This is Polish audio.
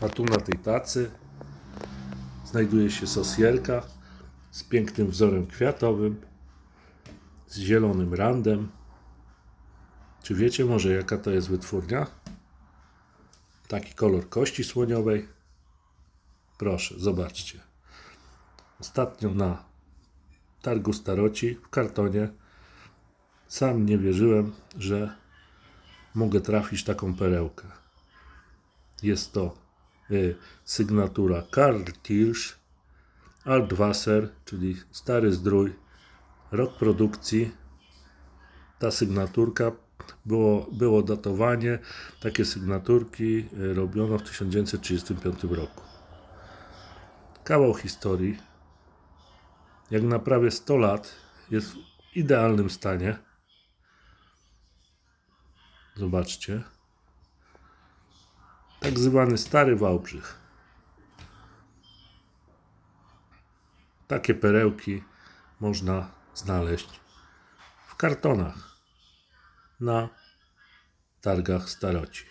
A tu na tej tacy znajduje się sosierka z pięknym wzorem kwiatowym, z zielonym randem. Czy wiecie może jaka to jest wytwórnia? Taki kolor kości słoniowej. Proszę, zobaczcie. Ostatnio na targu staroci w kartonie sam nie wierzyłem, że mogę trafić taką perełkę. Jest to sygnatura Karl Kirsch, Altwasser, czyli stary zdrój, rok produkcji. Ta sygnaturka było, było datowanie. Takie sygnaturki y, robiono w 1935 roku. Kawał historii. Jak na prawie 100 lat jest w idealnym stanie. Zobaczcie. Tak zwany stary Wałbrzych. Takie perełki można znaleźć w kartonach na targach staroci.